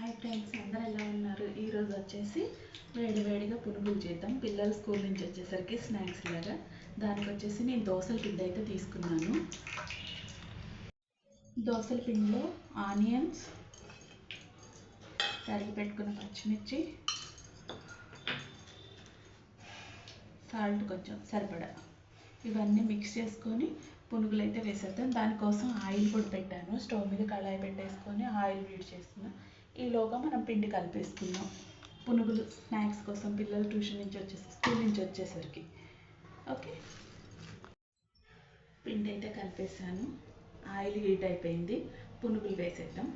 Hi friends అందరు ఎలా ఉన్నారు? ఈరోజు వచ్చేసి వేడి వేడిగా పునుగులు చేద్దాం. పిల్లలు స్కూల్ నుంచి వచ్చేసరికి స్నాక్స్ లాగా. దానికి వచ్చేసి నేను దోశల పిండి అయితే తీసుకున్నాను. దోశల పిండిలో ఆనియన్స్ తరిగి పెట్టుకున్న పచ్చిమిర్చి సాల్ట్ కొంచెం సరిపడా. ఇవన్నీ మిక్స్ చేసుకొని పునుగులు అయితే వేసేద్దాం. దానికోసం ఆయిల్ కూడా పెట్టాను. స్టవ్ మీద కళాయి పెట్టేసుకొని ఆయిల్ వేడి చేస్తున్నాను ఈలోగా మనం పిండి కలిపేసుకుందాం. పునుగులు స్నాక్స్ కోసం పిల్లలు ట్యూషన్ నుంచి వచ్చేసి స్కూల్ నుంచి వచ్చేసరికి. ఓకే? పిండి అయితే కలిపేసాను ఆయిల్ హీట్ అయిపోయింది. పునుగులు వేసేద్దాం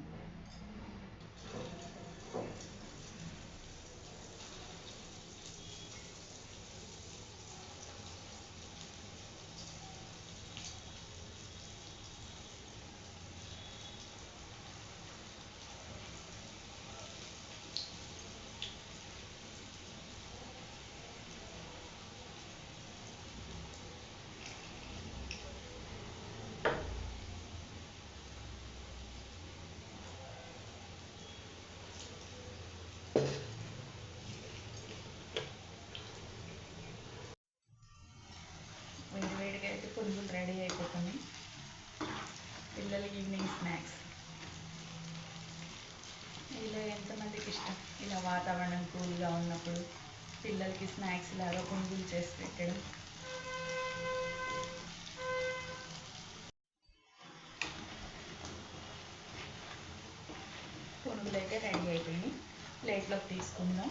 వేడి వేడిగా అయితే పునుగులు రెడీ అయిపోతుంది. పిల్లలకి ఈవినింగ్ స్నాక్స్. ఇలా ఎంతమందికి ఇష్టం? ఇలా వాతావరణం కూల్గా ఉన్నప్పుడు పిల్లలకి స్నాక్స్ లాగా కొనుగోలు చేసి పెట్టడం. పునుగులు అయితే రెడీ అయిపోయినాయి ప్లేట్లోకి తీసుకుందాం.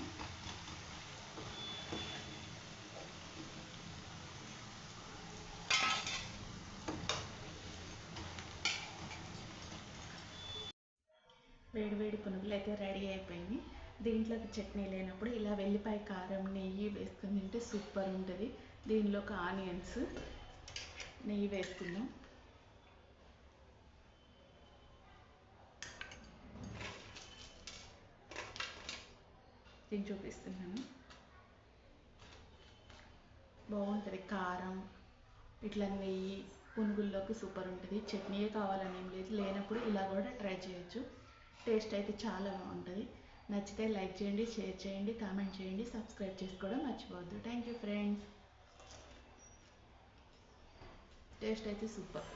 వేడి వేడి పునుగులు అయితే రెడీ అయిపోయినాయి. దీంట్లోకి చట్నీ లేనప్పుడు ఇలా వెల్లిపాయ కారం నెయ్యి వేసుకుని తింటే సూపర్ ఉంటుంది. దీనిలోకి ఆనియన్స్ నెయ్యి వేసుకుందాం. దీన్ని చూపిస్తున్నాను. బాగుంటుంది కారం ఇట్లా నెయ్యి పునుగుల్లోకి సూపర్ ఉంటుంది. చట్నీయే కావాలని ఏం లేదు. లేనప్పుడు ఇలా కూడా ట్రై చేయొచ్చు. టేస్ట్ అయితే చాలా బాగుంటుంది. నచ్చితే లైక్ చేయండి షేర్ చేయండి కామెంట్ చేయండి సబ్స్క్రైబ్ చేసుకోవడం మర్చిపోవద్దు. Thank you friends. టేస్ట్ అయితే సూపర్.